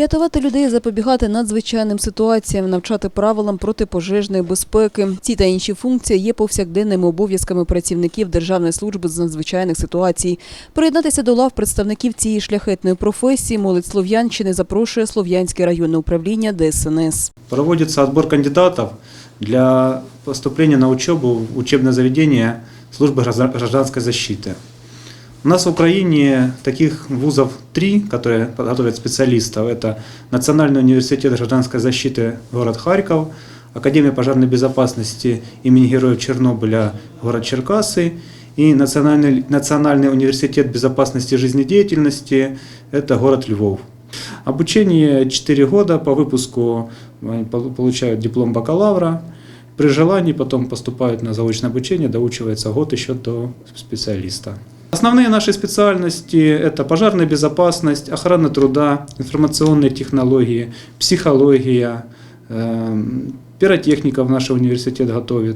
Рятувати людей, запобігати надзвичайним ситуаціям, навчати правилам протипожежної безпеки. Ці та інші функції є повсякденними обов'язками працівників Державної служби з надзвичайних ситуацій. Приєднатися до лав представників цієї шляхетної професії молодь Слов'янщини запрошує Слов'янське районне управління ДСНС. Проводится отбор кандидатов для поступления на учебу в учебное заведение службы граждан- гражданской защиты. У нас в Украине таких вузов три, которые готовят специалистов. Это Национальный университет гражданской защиты город Харьков, Академия пожарной безопасности имени Героев Чернобыля город Черкасы и Национальный, Национальный университет безопасности жизнедеятельности это город Львов. Обучение 4 года, по выпуску пол- получают диплом бакалавра. При желании потом поступают на заочное обучение, доучивается год еще до специалиста. Основные наши специальности – это пожарная безопасность, охрана труда, информационные технологии, психология, эм, пиротехника в наш университет готовит,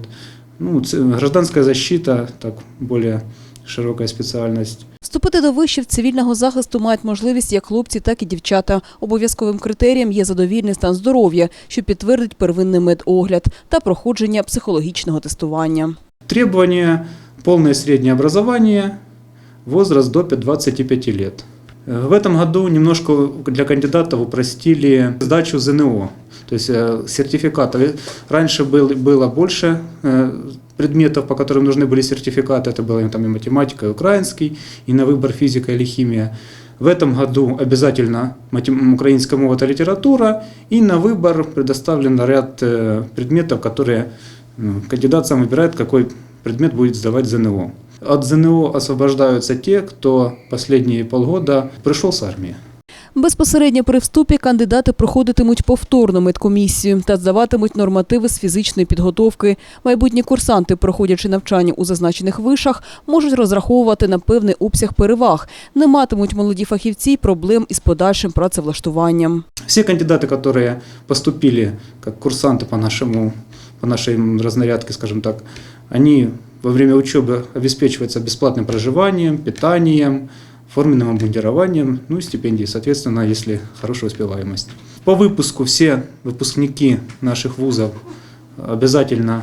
ну, ц- гражданская защита, так более широкая специальность. Вступити до вишів цивільного захисту мають можливість як хлопці, так і дівчата. Обов'язковим критерієм є задовільний стан здоров'я, що підтвердить первинний медогляд та проходження психологічного тестування. Требования – полное среднее образование, возраст до 25 лет. Э, В этом году немножко для кандидатов упростили сдачу ЗНО, то есть э, сертификатов. Э, Раньше был- было больше предметов, по которым нужны были сертификаты. Это было там и математика, и украинский, и на выбор физика или химия. В этом году обязательно украинская мова и литература, и на выбор предоставлен ряд предметов, которые Кандидат сам выбирает, какой предмет будет сдавать ЗНО. От ЗНО освобождаются те, кто последние полгода пришел с армии. Безпосередньо при вступі кандидати проходитимуть повторну медкомісію та здаватимуть нормативи з фізичної підготовки. Майбутні курсанти, проходячи навчання у зазначених вишах, можуть розраховувати на певний обсяг переваг. Не матимуть молоді фахівці й проблем із подальшим працевлаштуванням. Все кандидаты, которые поступили как курсанты по, нашему, по нашей разнарядке, скажем так, они во время учебы обеспечиваются бесплатным проживанием, питанием, форменным обмундированием, ну и стипендией, соответственно, если хорошая успеваемость. По выпуску все выпускники наших вузов обязательно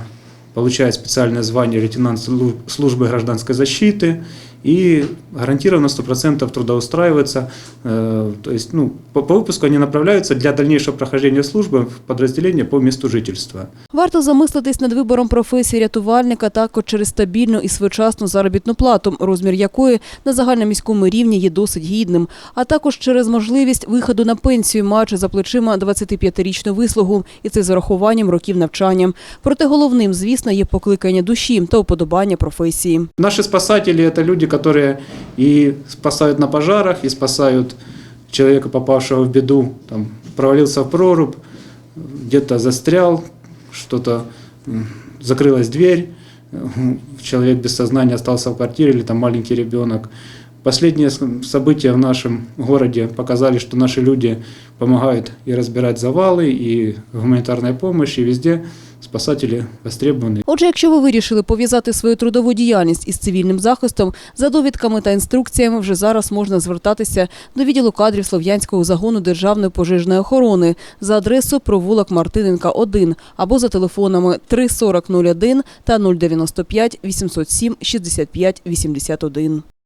получают специальное звание лейтенант слу- службы гражданской защиты и гарантированно 100% трудоустраиваются. Э, То есть ну, по, по выпуску они направляются для дальнейшего прохождения службы в подразделение по месту жительства. Варто замислитись над вибором професії рятувальника також через стабільну і своєчасну заробітну плату, розмір якої на загальноміському рівні є досить гідним, а також через можливість виходу на пенсію, маючи за плечима 25-річну вислугу, і це з урахуванням років навчання. Проте головним, звісно, є покликання душі та уподобання професії. Наши спасатели – это люди, которые и спасают на пожарах, и спасают человека, попавшего в беду, там, провалился в прорубь, где-то застрял, что-то закрылась дверь, человек без сознания остался в квартире или там маленький ребенок. Последние с- события в нашем городе показали, что наши люди помогают и разбирать завалы, и гуманитарная помощь, и везде спасатели востребованы. Отже, якщо ви вирішили пов'язати свою трудову діяльність із цивільним захистом, за довідками та інструкціями вже зараз можна звертатися до відділу кадрів Слов'янського загону Державної пожежної охорони за адресою провулок Мартиненка 1 або за телефонами 34001 та 095 807 65 81.